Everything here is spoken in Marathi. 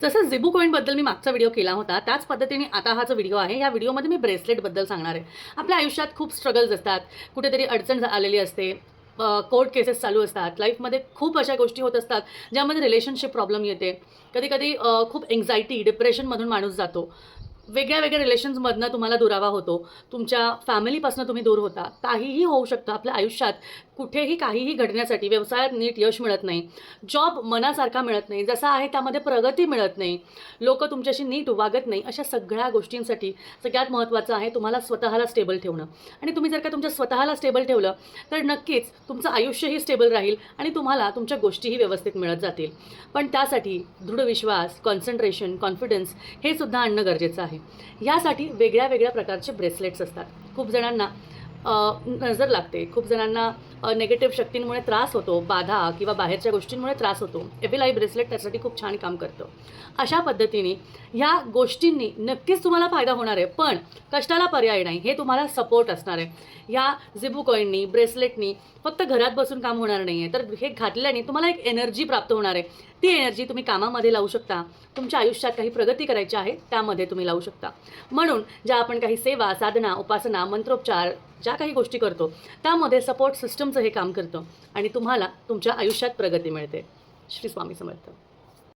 जसं झिबू कॉईनबद्दल मी मागचा व्हिडिओ केला होता त्याच पद्धतीने आता हा जो व्हिडिओ आहे या व्हिडिओमध्ये मी ब्रेसलेटबद्दल सांगणार आहे. आपल्या आयुष्यात खूप स्ट्रगल्स असतात कुठेतरी अडचण आलेली असते कोर्ट केसेस चालू असतात लाईफमध्ये खूप अशा गोष्टी होत असतात ज्यामध्ये रिलेशनशिप प्रॉब्लेम येते. कधी कधी खूप एन्झायटी डिप्रेशनमधून माणूस जातो. वेगळ्या वेगळ्या रिलेशन्समधनं तुम्हाला दुरावा होतो. तुमच्या फॅमिलीपासून तुम्ही दूर होता. काहीही होऊ शकतं आपल्या आयुष्यात. कुठेही काहीही घडण्यासाठी व्यवसायात नीट यश मिळत नाही. जॉब मनासारखा मिळत नाही. जसा आहे त्यामध्ये प्रगती मिळत नाही. लोक तुमच्याशी नीट वागत नाही अशा सगळ्या गोष्टींसाठी सगळ्यात महत्त्वाचं आहे तुम्हाला स्वतःला स्टेबल ठेवणं. आणि तुम्ही जर का तुमच्या स्वतःला स्टेबल ठेवलं तर नक्कीच तुमचं आयुष्यही स्टेबल राहील आणि तुम्हाला तुमच्या गोष्टीही व्यवस्थित मिळत जातील. पण त्यासाठी दृढ विश्वास कॉन्सन्ट्रेशन कॉन्फिडन्स हे सुद्धा आणणं गरजेचं आहे. यासाठी वेगळ्या वेगळ्या प्रकारचे ब्रेसलेट्स असतात. खूप जणांना नजर लागते. खूप जणांना नेगेटिव्ह शक्तींमुळे त्रास होतो बाधा किंवा बाहेरच्या गोष्टींमुळे त्रास होतो. एव्हिल ब्रेसलेट त्यासाठी खूप छान काम करतं. अशा पद्धतीने ह्या गोष्टींनी नक्कीच तुम्हाला फायदा होणार आहे पण कष्टाला पर्याय नाही हे तुम्हाला सपोर्ट असणार आहे. ह्या जिबू कॉईननी ब्रेसलेटनी फक्त घरात बसून काम होणार नाही आहे तर हे घातल्याने तुम्हाला एक एनर्जी प्राप्त होणार आहे. ती एनर्जी तुम्ही कामामध्ये लावू शकता. तुमच्या आयुष्यात काही प्रगती करायची आहे त्यामध्ये तुम्ही लावू शकता. म्हणून ज्या आपण काही सेवा साधना उपासना मंत्रोपचार ज्या काही गोष्टी करतो त्यामध्ये सपोर्ट सिस्टमचं हे काम करतं आणि तुम्हाला तुमच्या आयुष्यात प्रगती मिळते. श्री स्वामी समर्थ.